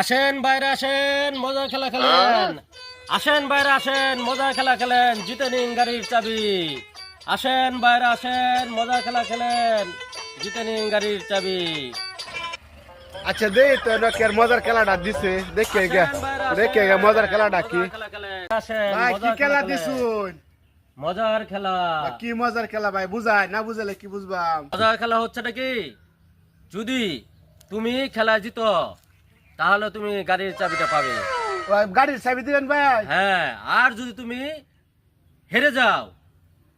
আসেন বাইরে আসেন মজার খেলা খেলেন। আসেন বাইরে আসেন মজার খেলা খেলেন জিতে নিন গাড়ির চাবি। আসেন বাইরে আসেন মজার খেলা খেলেন জিতে নিন গাড়ির চাবি। আচ্ছা দে তো নকের মজার খেলাটা দিছে? দেখে গে দেখে গে মজার খেলাটা কি? আসেন ভাই কি খেলা। দিছুন? মজার খেলা। কি মজার খেলা ভাই বুঝাই না বুঝালে কি বুঝবাম? মজার খেলা হচ্ছে নাকি যদি তুমি খেলা জিতো তাহলে তুমি গাড়ির চাবিটা পাবে। গাড়ির চাবি দিবেন ভাই? হ্যাঁ আর যদি তুমি হেরে যাও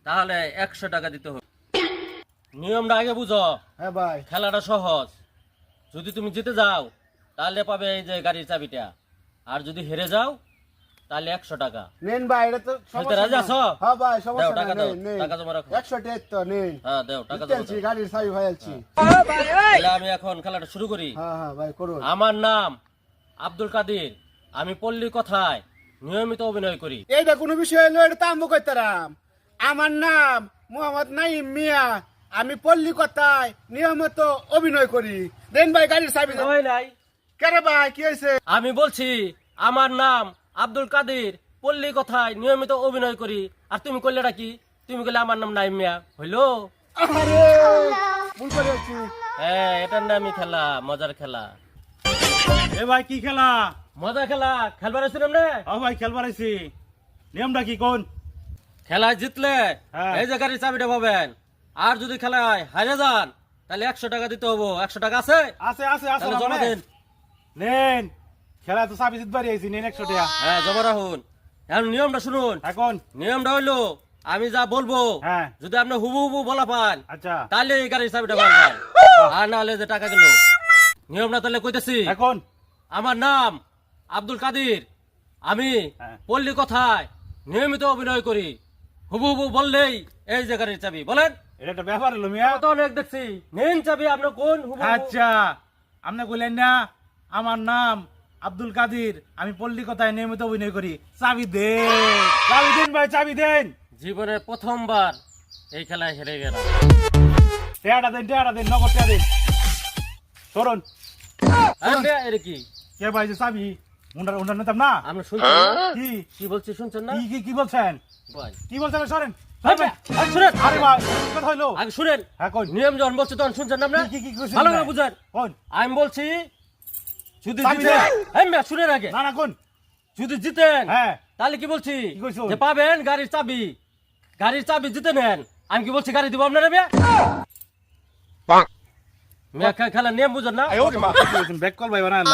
তাহলে একশো টাকা দিতে হবে। নিয়মটা আগে বুঝো। হ্যাঁ ভাই। খেলাটা সহজ। যদি তুমি জিতে যাও তাহলে পাবে এই যে গাড়ির চাবিটা। আর যদি হেরে যাও তাহলে একশো টাকা। নেন ভাই এটা তো আছো? হ্যাঁ ভাই সমস্যা টাকা দাও, টাকা জমা রাখো। একশো টেট তো নেন। হ্যাঁ দেও টাকা জিতেছি, দেবো গাড়ির চাবি ভাই আছি তাহলে আমি এখন খেলাটা শুরু করি। হ্যাঁ হ্যাঁ ভাই করুন। আমার নাম আব্দুল কাদির। আমি পল্লী কথায় নিয়মিত অভিনয় করি। এইটা কোনো বিষয় হলো এটা তো আমি কইতারাম আমার নাম মোহাম্মদ নাইম মিয়া। আমি পল্লী কথায় নিয়মিত অভিনয় করি। দেন ভাই গাড়ির দাও। ওই নাই। কেরে ভাই কি হয়েছে আমি বলছি আমার নাম আব্দুল কাদির পল্লী কথায় নিয়মিত অভিনয় করি। আর তুমি করলে কি? তুমি করলে আমার নাম নাই মিয়া। হইল? আছি হ্যাঁ এটার নামই খেলা মজার খেলা। এ ভাই কি খেলা? মজার খেলা খেলবার আসছিলাম না ও ভাই খেলবার আইছি নিয়মটা কি কোন? খেলায় জিতলে হ্যাঁ। এই যে গাড়ির চাবিটা পাবেন। আর যদি খেলায় হারে যান তাহলে একশো টাকা দিতে হব। একশো টাকা আছে? আছে আছে আছে জমা দেন। নেন। খেলা তো সাবি জিতবারই আইছি নেন একশো টাকা। হ্যাঁ জমা রাখুন এখন নিয়মটা শুনুন। এখন? নিয়মটা হইল আমি যা বলব হ্যাঁ। যদি আপনি হুবু হুবু বলা পান আচ্ছা। তাহলে এই গাড়ির চাবিটা পাবেন আর না হলে যে টাকা গেল নিয়মটা তাহলে কইতেছি এখন? আমার নাম আব্দুল কাদির। আমি হ্যাঁ। পল্লী কথায় নিয়মিত অভিনয় করি। হুবু হুবু বললেই এই যে গাড়ির চাবি বলেন? এটা একটা ব্যাপার হলো মিয়া। তো অনেক দেখছি। নিন চাবি আপনি কোন হুবু হুবু? আচ্ছা। আপনি বললেন না আমার নাম আব্দুল কাদির আমি পল্লী কথায় নিয়মিত অভিনয় করি। চাবি দেন। চাবি দেন ভাই চাবি দেন। জীবনের প্রথমবার এই খেলায় হেরে গেলাম। টেয়াটা দেন টেয়াটা দেন নগদ টেয়া দেন। সরুন। এটা কি? কে ভাই যে চাবি? উন্ডার উন্ডার নিতাম না? আপনি শুনছেন কি? কি বলছি শুনছেন না? কি কি কি বলছেন? ভাই। কি বলছেন সরেন। হ্যাঁ আমি বলছি যদি জিতেন না যদি হ্যাঁ। তাহলে কি বলছি? কি যে পাবেন গাড়ির চাবি। গাড়ির চাবি জিতে নেন। আমি কি বলছি গাড়ি দিব আপনারা মেয়ে? মেয়ে খে- খেলার নিয়ম বুঝেন না। ব্যাক কল ভাই বানায়